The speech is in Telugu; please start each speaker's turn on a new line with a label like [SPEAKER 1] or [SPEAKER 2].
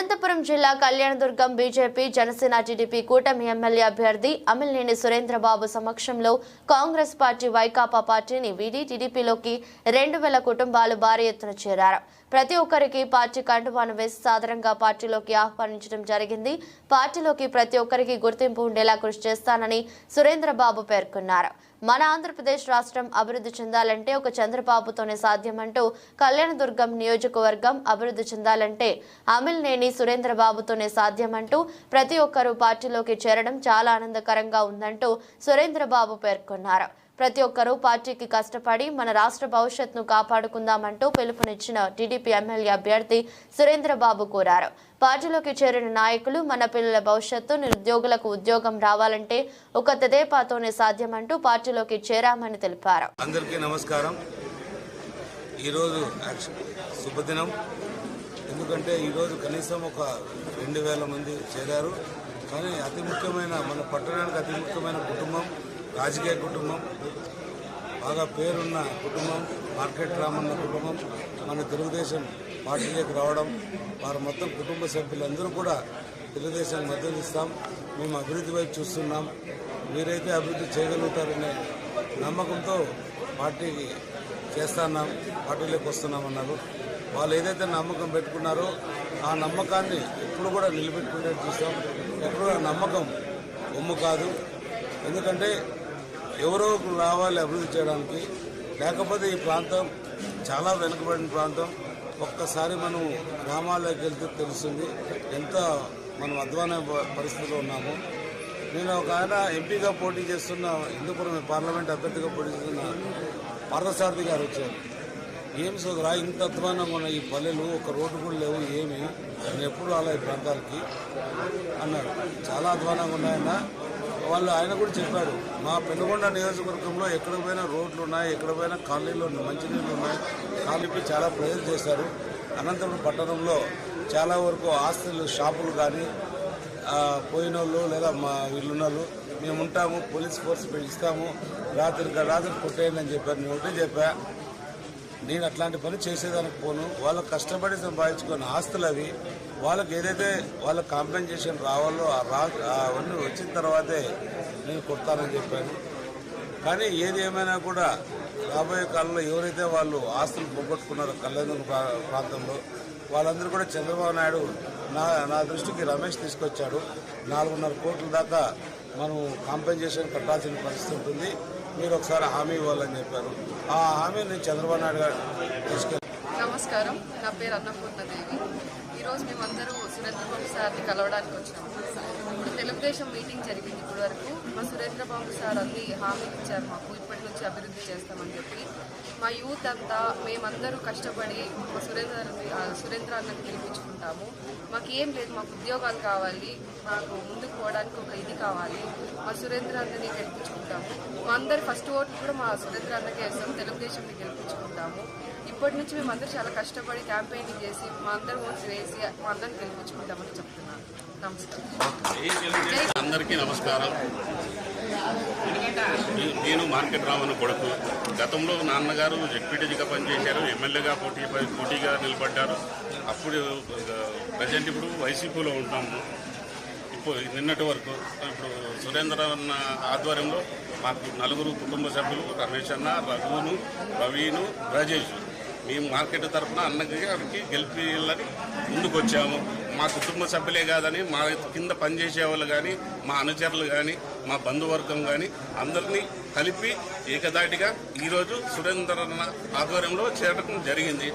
[SPEAKER 1] అనంతపురం జిల్లా కళ్యాణదుర్గం బీజేపీ జనసేన టీడీపీ కూటమి ఎమ్మెల్యే అభ్యర్థి అమిలినేని సురేంద్రబాబు సమక్షంలో కాంగ్రెస్ పార్టీ వైకాపా పార్టీని వీడి టీడీపీలోకి రెండు వేల కుటుంబాలు భారీ ఎత్తున చేరారు. ప్రతి ఒక్కరికి పార్టీ కండువాను వేసి సాధారణంగా పార్టీలోకి ఆహ్వానించడం జరిగింది. పార్టీలోకి ప్రతి ఒక్కరికి గుర్తింపు ఉండేలా కృషి చేస్తానని సురేంద్రబాబు పేర్కొన్నారు. మన ఆంధ్రప్రదేశ్ రాష్ట్రం అభివృద్ధి చెందాలంటే ఒక చంద్రబాబుతోనే సాధ్యమంటూ కళ్యాణదుర్గం నియోజకవర్గం అభివృద్ధి చెందాలంటే అమిల్నేని సురేంద్రబాబుతోనే సాధ్యమంటూ ప్రతి ఒక్కరూ పార్టీలోకి చేరడం చాలా ఆనందకరంగా ఉందంటూ సురేంద్రబాబు పేర్కొన్నారు. ప్రతి ఒక్కరూ పార్టీకి కష్టపడి మన రాష్ట్ర భవిష్యత్తును కాపాడుకుందామంటూ పిలుపునిచ్చిన టీడీపీ ఎమ్మెల్యే అభ్యర్థి సురేంద్రబాబు కోరారు. పార్టీలోకి చేరిన నాయకులు మన పిల్లల భవిష్యత్తు నిరుద్యోగులకు ఉద్యోగం రావాలంటే ఒక తెదేపాతోనే సాధ్యమంటూ పార్టీలోకి చేరామని తెలిపారు.
[SPEAKER 2] అందరికీ నమస్కారం. ఈరోజు శుభదినం. ఎందుకంటే ఈరోజు కనీసం ఒక రెండు వేల మంది చేరారు. కానీ అతి ముఖ్యమైన మన పట్టణానికి అతి ముఖ్యమైన కుటుంబం రాజకీయ కుటుంబం బాగా పేరున్న కుటుంబం మార్కెట్ రామన్న కుటుంబం మన తెలుగుదేశం పార్టీలోకి రావడం వారు మొత్తం కుటుంబ సభ్యులందరూ కూడా తెలుగుదేశానికి మద్దతు ఇస్తాం మేము అభివృద్ధి వైపు చూస్తున్నాం. మీరైతే అభివృద్ధి చేయగలుగుతారనే నమ్మకంతో పార్టీకి చేస్తున్నాం పార్టీలోకి వస్తున్నామన్నారు. వాళ్ళు ఏదైతే నమ్మకం పెట్టుకున్నారో ఆ నమ్మకాన్ని ఎప్పుడు కూడా నిలబెట్టుకునేట్టు చూస్తాం. ఎప్పుడు ఆ నమ్మకం ఒమ్ము కాదు. ఎందుకంటే ఎవరో ఒకరు రావాలి అభివృద్ధి చేయడానికి. లేకపోతే ఈ ప్రాంతం చాలా వెనుకబడిన ప్రాంతం. ఒక్కసారి మనం గ్రామాల్లోకి వెళ్తే తెలుస్తుంది ఎంత మనం అధ్వాన పరిస్థితిలో ఉన్నామో. నేను ఒక ఆయన ఎంపీగా పోటీ చేస్తున్న హిందూపురం పార్లమెంట్ అభ్యర్థిగా పోటీ చేస్తున్న పార్థసారథి గారు వచ్చారు. ఏం సోదరా ఇంత అధ్వానంగా ఉన్న ఈ పల్లెలు ఒక రోడ్డు కూడా లేవు ఏమి? నేను ఎప్పుడు రాలే ఈ ప్రాంతాలకి అన్నాడు చాలా అధ్వానంగా ఉన్నాయన్న. వాళ్ళు ఆయన కూడా చెప్పాడు మా పెనుగొండ నియోజకవర్గంలో ఎక్కడ పోయినా రోడ్లు ఉన్నాయి ఎక్కడ పోయినా కాలనీలు ఉన్నాయి మంచినీళ్ళు ఉన్నాయి. కాలనీపై చాలా ప్రజలు చేశారు. అనంతపురం పట్టణంలో చాలా వరకు ఆస్తులు షాపులు కానీ పోయిన వాళ్ళు లేదా మా వీళ్ళున్న వాళ్ళు మేము ఉంటాము పోలీస్ ఫోర్స్ పిలుస్తాము రాత్రి రాత్రి కొట్టేయండి అని చెప్పారు. నేను ఒకటే చెప్పా నేను అట్లాంటి పని చేసేదానికి పోను. వాళ్ళు కష్టపడి సంపాదించుకున్న ఆస్తులు అవి వాళ్ళకి ఏదైతే వాళ్ళ కాంపెన్సేషన్ రావాలో ఆ రా అవన్నీ వచ్చిన తర్వాతే నేను కొడతానని చెప్పాను. కానీ ఏది ఏమైనా కూడా రాబోయే కాలంలో ఎవరైతే వాళ్ళు ఆస్తులు పోగొట్టుకున్నారో కళ్యాణ ప్రాంతంలో వాళ్ళందరూ కూడా చంద్రబాబు నాయుడు నా నా దృష్టికి రమేష్ తీసుకొచ్చాడు. నాలుగున్నర కోట్ల దాకా మనం కాంపెన్సేషన్ కట్టాల్సిన పరిస్థితి ఉంటుంది. మీరు ఒకసారి హామీ ఇవ్వాలని చెప్పారు. ఆ హామీ నేను చంద్రబాబు నాయుడు గారు తీసుకెళ్ళి
[SPEAKER 3] నమస్కారం. నా పేరు అన్నపూర్ణదేవి. ఈరోజు మేమందరూ సురేంద్రబాబు సార్ని కలవడానికి వచ్చినాము ఇప్పుడు తెలుగుదేశం మీటింగ్ జరిగింది ఇప్పటి వరకు మా సురేంద్రబాబు సార్ అన్ని హామీలు ఇచ్చారు మాకు. ఇప్పటి నుంచి అభివృద్ధి చేస్తామని చెప్పి మా యూత్ అంతా మేమందరూ కష్టపడి మా సురేంద్ర సురేంద్ర అన్నకు గెలిపించుకుంటాము మాకు ఏం లేదు మాకు ఉద్యోగాలు కావాలి మాకు ముందుకు పోవడానికి ఒక ఇది కావాలి. మా సురేంద్ర అన్నని గెలిపించుకుంటాము. మా అందరు ఫస్ట్ ఓట్లు కూడా మా సురేంద్ర అన్నకే వేస్తాం తెలుగుదేశంని గెలిపించుకుంటాము. ఇప్పటి నుంచి మేము చాలా కష్టపడి క్యాంపెయినింగ్ చేసి మా అందరూ ఓట్స్ వేసి మా అందరిని గెలిపించుకుంటామని చెప్తున్నాను. నమస్కారం.
[SPEAKER 4] అందరికీ నమస్కారం. నేను మార్కెట్ రామన్న కొడుకు. గతంలో నాన్నగారు జడ్పీటీజీగా పనిచేశారు ఎమ్మెల్యేగా పోటీ పోటీగా నిలబడ్డారు. అప్పుడు ప్రజెంట్ ఇప్పుడు వైసీపీలో ఉంటాము ఇప్పుడు నిన్నటి వరకు ఇప్పుడు సురేంద్ర అన్న ఆధ్వర్యంలో మాకు నలుగురు కుటుంబ సభ్యులు రమేష్ అన్న రఘువును రవీను రాజేష్. మేము మార్కెట్ తరఫున అన్నకి గెలిపిల్లని ముందుకు ముందుకొచ్చాము. మా కుటుంబ సభ్యులే కాదని మా కింద పనిచేసే వాళ్ళు కానీ మా అనుచరులు కానీ మా బంధువర్గం కానీ అందరినీ కలిపి ఏకదాటిగా ఈరోజు సురేంద్ర ఆధ్వర్యంలో చేరడం జరిగింది.